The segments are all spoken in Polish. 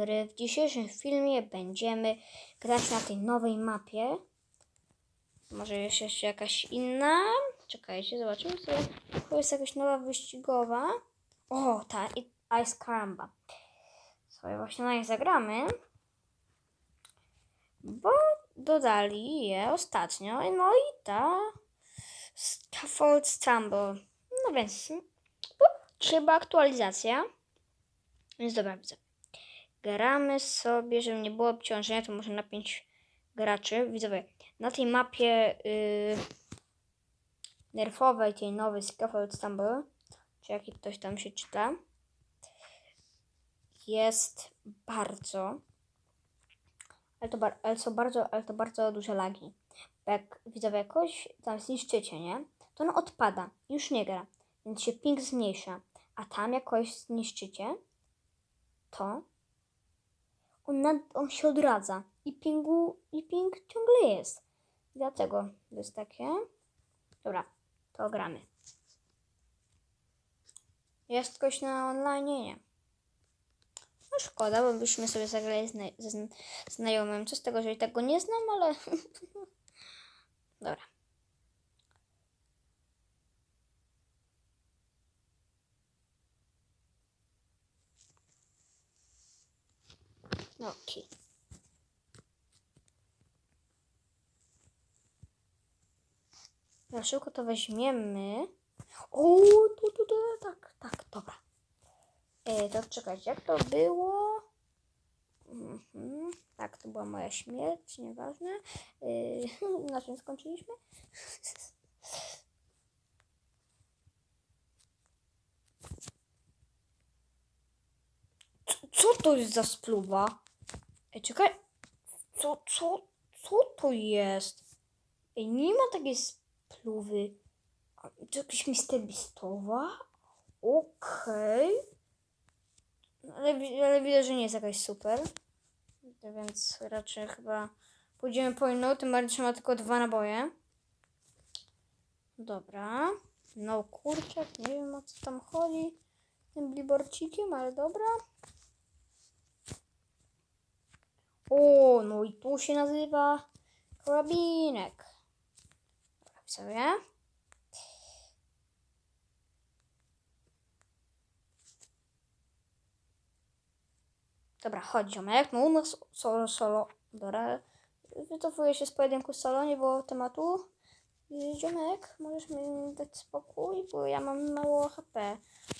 gry. W dzisiejszym filmie będziemy grać na tej nowej mapie. Może jest jeszcze jakaś inna? Czekajcie, zobaczymy sobie. To jest jakaś nowa wyścigowa. O, ta Ice Caramba. Sobie właśnie na niej zagramy. Bo dodali je ostatnio. No i ta Scaffold Stumble. No więc bo trzeba aktualizacja. Więc dobra, widzę. Gramy sobie, żeby nie było obciążenia, to może na 5 graczy. Widzowie, na tej mapie yy, nerfowej, tej nowej Scaffold Stumble, czy jaki ktoś tam się czyta, jest bardzo, ale to, bar- ale są bardzo, ale to bardzo duże lagi. Jak widzowie jakoś tam zniszczycie, nie? To on odpada, już nie gra, więc się ping zmniejsza. A tam jakoś zniszczycie, to on, nad, on się odradza i pingu, i ping ciągle jest. Dlatego to jest takie. Dobra, to gramy. Jest ktoś na online? Nie. No szkoda, bo byśmy sobie zagrali zna ze zn- znajomym. Co z tego, że i tak go nie znam, ale... Dobra. No okej. Na szybko to weźmiemy. O, tu, tu, tu, tak, tak, dobra. E, to czekajcie, jak to było? Mhm. Tak, to była moja śmierć, nieważne. E, na czym skończyliśmy? Co, co to jest za spluwa? Ej, czekaj. Co, co, co to jest? Ej, nie ma takiej spluwy. To jakaś Mr. Beastowa? Okej. Ale, wi- ale widzę, że nie jest jakaś super. Więc raczej chyba pójdziemy po inną. Tym bardziej że ma tylko dwa naboje. Dobra. No kurczak, nie wiem o co tam chodzi. Tym bliborcikiem, ale dobra. O, no i tu się nazywa karabinek. Dobra, sobie. Dobra, chodź ziomek. No u nas solo, solo. Dobra. Wycofuję się z pojedynku solo, nie było tematu. Ziomek, możesz mi dać spokój, bo ja mam mało HP.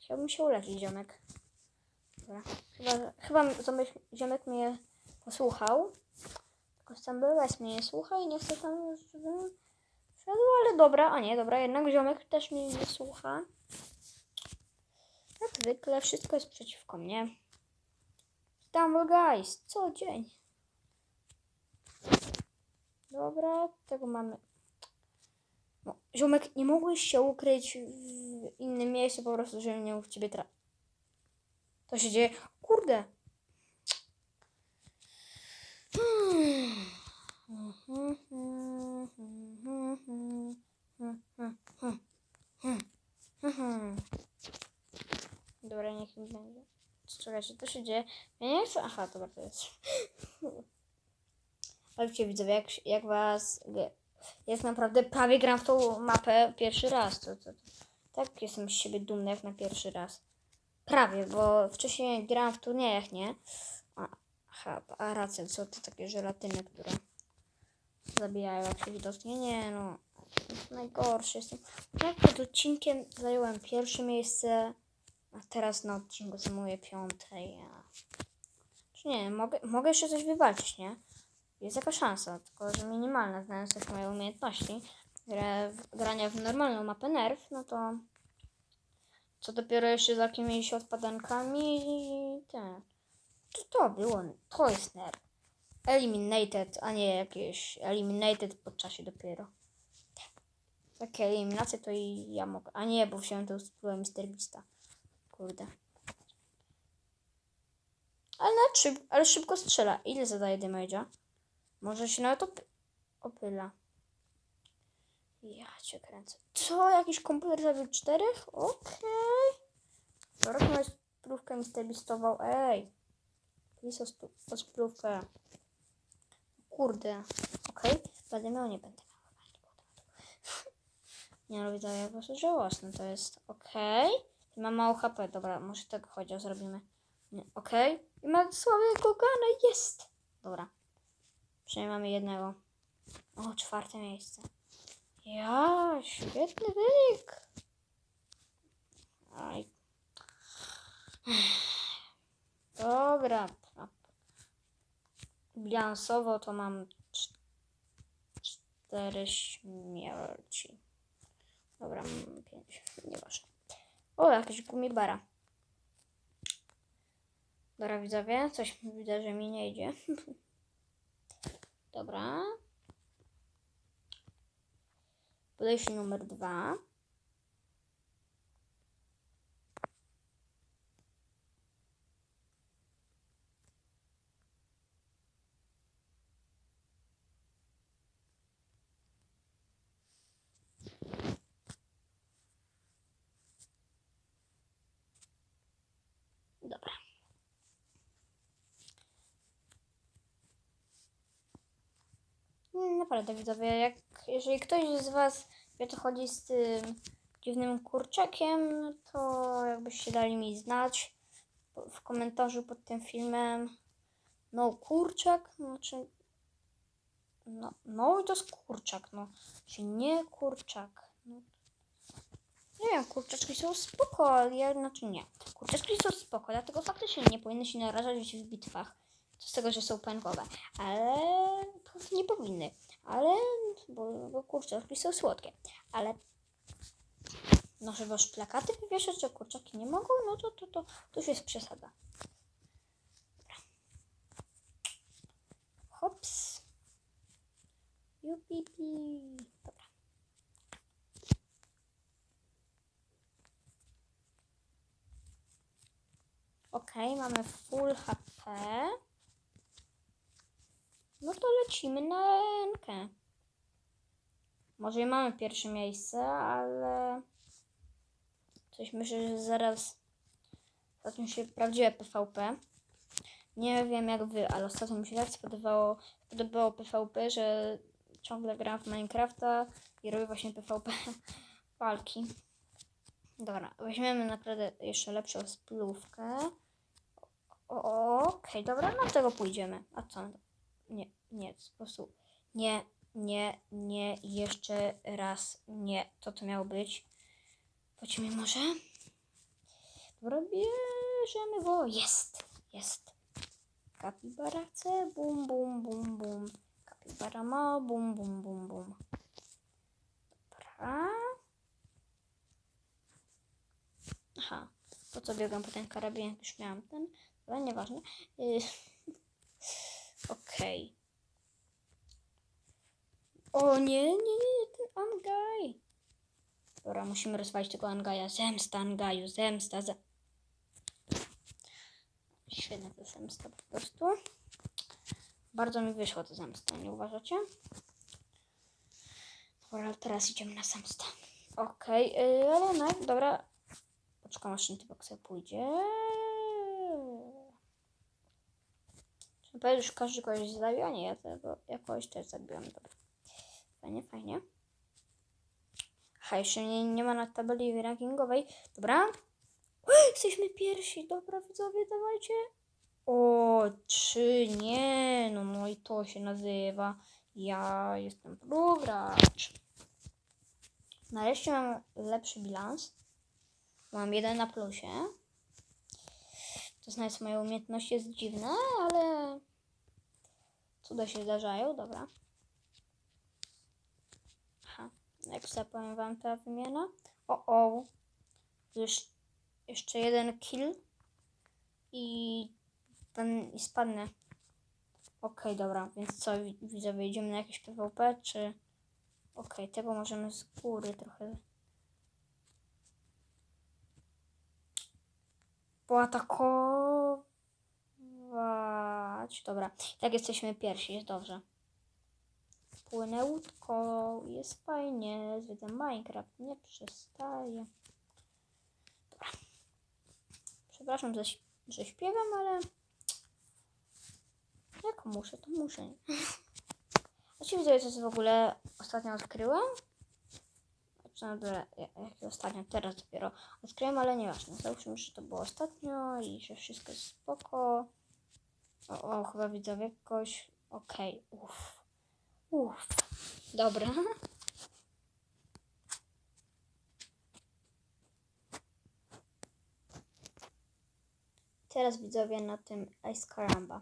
Chciałbym się uleczyć, ziomek. Dobra. Chyba, chyba ziomek, ziomek mnie posłuchał. Tylko sam byłeś mnie nie słucha i nie chce tam, żebym wszedł, ale dobra, a nie, dobra, jednak ziomek też mnie nie słucha. Jak zwykle wszystko jest przeciwko mnie. Stumble Guys, co dzień. Dobra, tego mamy. No, ziomek, nie mogłeś się ukryć w innym miejscu po prostu, żeby nie mógł w ciebie tra... To się dzieje. Kurde. Dobra, niech mi będzie. Czekajcie, to się dzieje. Ja nie chcę. Aha, dobra, to jest. Wiecie, widzowie, jak, jak was. Jak naprawdę prawie gram w tą mapę pierwszy raz. To, to, to, tak jestem z siebie dumny jak na pierwszy raz. Prawie, bo wcześniej grałam w turniejach, nie? A, racja, co to takie żelatyny, które zabijają jak widocznie. Nie, no. Najgorszy jestem. Jak pod odcinkiem zająłem pierwsze miejsce, a teraz na odcinku zajmuję piąte. Ja. Czy nie, mogę, mogę jeszcze coś wywalczyć, nie? Jest jaka szansa, tylko że minimalna, znając też moje umiejętności gra, w, grania w normalną mapę nerw, no to co dopiero jeszcze z jakimiś odpadankami i ten. To to było, to jest nerw. Eliminated, a nie jakieś eliminated po czasie dopiero. Takie eliminacje to i ja mogę. A nie, bo wziąłem to spróbę Mr. Beasta. Kurde. Ale, nawet szyb, ale szybko strzela. Ile zadaje damage'a? Może się nawet op opyla. Ja cię kręcę. Co? Jakiś komputer zabił czterech? Okej. Okay. Moją spróbkę mi stebistował. Ej. Sp- spróbkę. Kurde. Okej. Nie będę miał. nie będę miał. Nie no, widzę, jak żałosne to jest. Okej. I ma mało HP. Dobra, może tego chodziło zrobimy. Okej. I ma słabego gana. Jest. Dobra. Przynajmniej mamy jednego. O, czwarte miejsce. Ja, świetny wynik. Aj. Dobra. Bilansowo to mam cz- cztery śmierci. Dobra, mam pięć. Nieważne. O, jakaś gumibara. Dobra, widzowie, coś widzę, że mi nie idzie. Dobra. Podejście numer dwa. Dobra. Mm, Naprawdę widzowie, jak jeżeli ktoś z Was wie co chodzi z tym dziwnym kurczakiem, to jakbyście dali mi znać w komentarzu pod tym filmem. No kurczak, znaczy no, no to jest kurczak, no. Czy nie kurczak. No. Nie wiem, kurczaczki są spoko, ale ja znaczy nie. Kurczaczki są spoko, dlatego faktycznie nie powinny się narażać w bitwach. Z tego, że są pękowe. Ale nie powinny. Ale, bo, bo kurczaczki są słodkie. Ale no, żeby już plakaty wywieszać, że kurczaki nie mogą, no to to, to, to już jest przesada. Dobra. Hops. Jupipi. Dobra. Ok, mamy full HP. No to lecimy na rękę. Może i mamy pierwsze miejsce, ale coś myślę, że zaraz zacznie się prawdziwe PvP. Nie wiem jak wy, ale ostatnio mi się tak spodobało, podobało PvP, że ciągle gram w Minecrafta i robię właśnie PvP walki. Dobra, weźmiemy naprawdę jeszcze lepszą o, Okej, dobra, na tego pójdziemy. A co? Nie, nie, po prostu nie, nie, nie, jeszcze raz nie. To to miało być. Chodźmy może. Dobra, bierzemy go. Jest, jest. Kapibara chce, bum, bum, bum, bum. Kapibara ma, bum, bum, bum, bum. Dobra. Aha, po co biegam po ten karabin, jak już miałam ten, ale nieważne. Y, Okej. O nie, nie, nie, ten Angaj. Dobra, musimy rozwalić tego Angaja. Zemsta Angaju, zemsta, ze... Świetna to zemsta po prostu. Bardzo mi wyszła ta zemsta, nie uważacie? Dobra, teraz idziemy na zemstę. Okej, yy, ale no, dobra. Poczekam aż ten typek sobie pójdzie. Czy powiedz, że każdy kogoś zabił? A nie, ja tego jakoś też zabiłam. Dobra. Fajnie, fajnie. Aha, jeszcze nie, nie ma na tabeli rankingowej. Dobra. Jesteśmy pierwsi. Dobra, widzowie, dawajcie. O, trzy, nie. No, no i to się nazywa. Ja jestem progracz. Nareszcie mam lepszy bilans. Mam jeden na plusie. To znaczy moje umiejętności jest dziwne, ale cuda się zdarzają, dobra. Aha, jak powiem wam ta wymiana. O, o. Już jeszcze jeden kill i ten i spadnę. Okej, dobra, więc co, wi- widzowie, idziemy na jakieś PvP, czy... Okej, tego możemy z góry trochę poatakować. Dobra, tak jesteśmy pierwsi, jest dobrze. Płynę łódką, jest fajnie, zwiedzam Minecraft, nie przestaję. Dobra. Przepraszam, że, śpiewam, ale jak muszę, to muszę. A ci widzę, co w ogóle ostatnio odkryłem? Znaczy, no dobra, ja- jak ostatnio, teraz dopiero odkryłem, ale nieważne. Załóżmy, że to było ostatnio i że wszystko jest spoko. O, o chyba widzowie jakoś... Okej, uff. Uff. Dobra. Teraz widzowie na tym Ice Caramba.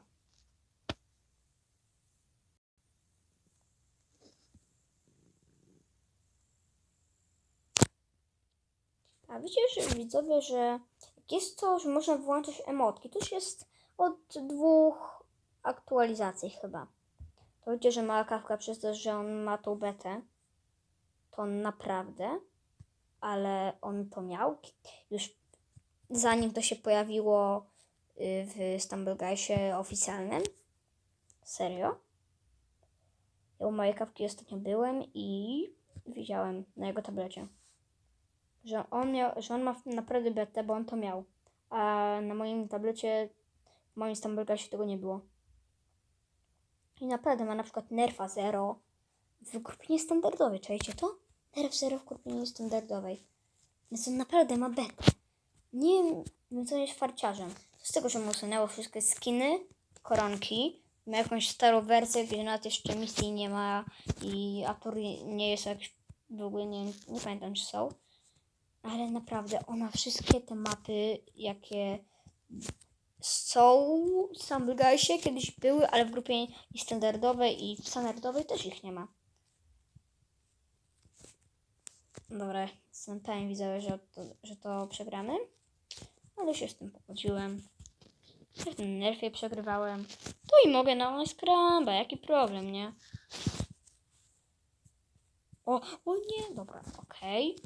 A wiecie, że widzowie, że jest to, że można włączyć emotki, to już jest od dwóch aktualizacji chyba. To wiecie, że mała kawka przez to, że on ma tą betę, to naprawdę, ale on to miał już zanim to się pojawiło y, w Stumble Guysie oficjalnym. Serio. Ja u mojej kawki ostatnio byłem i widziałem na jego tablecie, że on, miał, że on ma naprawdę betę, bo on to miał. A na moim tablecie, moim Stumble Guysie tego nie było. I naprawdę ma na przykład Nerfa Zero w grupie niestandardowej. Czajcie to? Nerf Zero w grupie niestandardowej. Więc on naprawdę ma betę. Nie wiem, co jest farciarzem. Z tego, że mu usunęło wszystkie skiny, koronki, ma jakąś starą wersję, gdzie nawet jeszcze misji nie ma i Apur nie jest jakiś, w ogóle nie, nie pamiętam czy są. Ale naprawdę, ona wszystkie te mapy, jakie są w Stumble Guysie, kiedyś były, ale w grupie i standardowej i standardowej też ich nie ma. Dobra, jestem pewien widzowie, że to, że to przegramy. Ale się z tym pogodziłem. W tym nerfie przegrywałem. To i mogę na Scramba, jaki problem, nie? O, o nie, dobra, okej.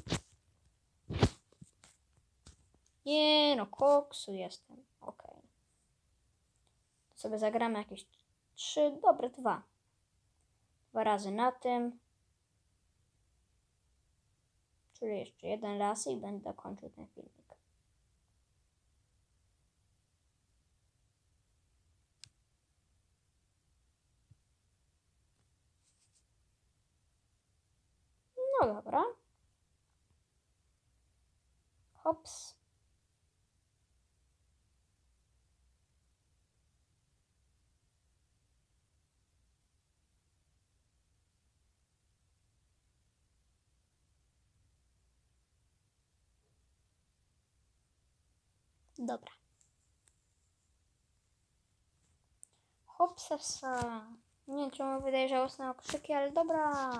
Nie, no koksu jestem, sobie zagramy jakieś trzy, dobre dwa. Dwa razy na tym. Czyli jeszcze jeden raz i będę kończył ten filmik. No dobra. Hops. Dobra. Hopsasa. Nie wiem, czemu wydaje żałosne okrzyki, ale dobra.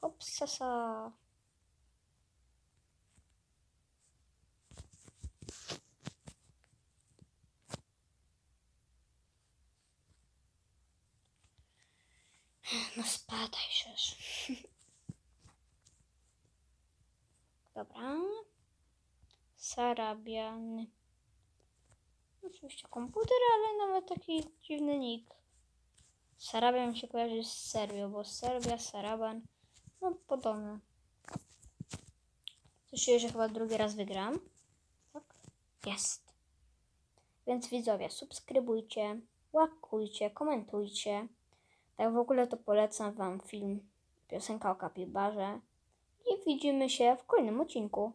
Hopsasa. No spadaj już. Dobra. Sarabian. Oczywiście komputer, ale nawet taki dziwny nick. Sarabian się kojarzy z Serbią, bo Serbia, Saraban, no podobne. Słyszę, że chyba drugi raz wygram. Tak? Jest. Więc widzowie, subskrybujcie, łapkujcie, komentujcie. Tak w ogóle to polecam Wam film Piosenka o kapibarze. I widzimy się w kolejnym odcinku.